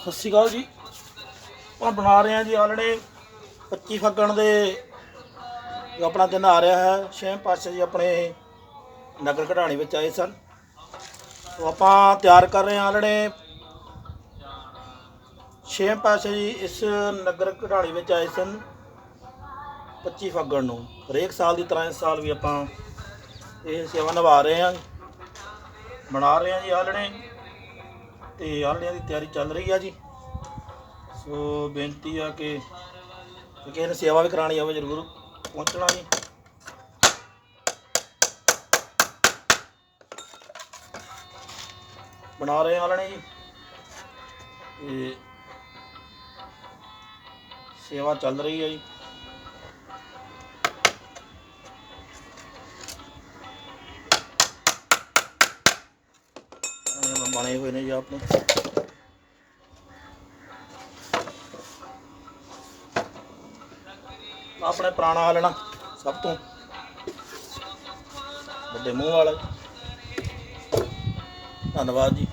ਸਤਿ ਸ਼੍ਰੀ ਅਕਾਲ ਜੀ। ਆਪਾਂ ਬਣਾ ਰਹੇ ਹਾਂ ਜੀ ਆਲਣੇ 25 ਫੱਗਣ ਦੇ। ਜੋ ਆਪਣਾ ਦਿਨ ਆ ਰਿਹਾ ਹੈ, ਛੇਵੇਂ ਪਾਤਸ਼ਾਹ ਜੀ ਆਪਣੇ ਨਗਰ ਕਢਾਣੀ ਵਿੱਚ ਆਏ ਸਨ। ਸੋ ਆਪਾਂ ਤਿਆਰ ਕਰ ਰਹੇ ਹਾਂ ਆਲਣੇ ਛੇਮ ਪਾਤਸ਼ਾਹ ਜੀ ਇਸ ਨਗਰ ਕਢਾਣੀ ਵਿੱਚ ਆਏ ਸਨ 25 ਫੱਗਣ ਨੂੰ। ਹਰੇਕ ਸਾਲ ਦੀ ਤਰ੍ਹਾਂ ਇਸ ਸਾਲ ਵੀ ਆਪਾਂ ਇਹ ਸੇਵਾ ਨਿਭਾ ਰਹੇ ਹਾਂ। ਬਣਾ ਰਹੇ ਹਾਂ ਜੀ ਆਲਣੇ ਤੇ ਆਲਣਿਆਂ ਦੀ ਤਿਆਰੀ ਚੱਲ ਰਹੀ ਆ ਜੀ। ਸੋ ਬੇਨਤੀ ਆ ਕਿ ਜੇ ਕਿਸੇ ਨੇ ਸੇਵਾ ਵੀ ਕਰਾਣੀ ਹੋਵੇ ਜ਼ਰੂਰ ਪਹੁੰਚਣਾ ਜੀ। ਬਣਾ ਰਹੇ ਆਲਣੇ ਜੀ। ਤੇ ਸੇਵਾ ਚੱਲ ਰਹੀ ਹੈ ਜੀ। ਬਣੇ ਹੋਏ ਨੇ ਜੀ ਆਪਣੇ ਆਪਣੇ ਪੁਰਾਣਾ ਹਾਲਣਾ ਸਭ ਤੋਂ ਵੱਡੇ ਮੂੰਹ ਵਾਲਾ ਧੰਨਵਾਦ ਜੀ।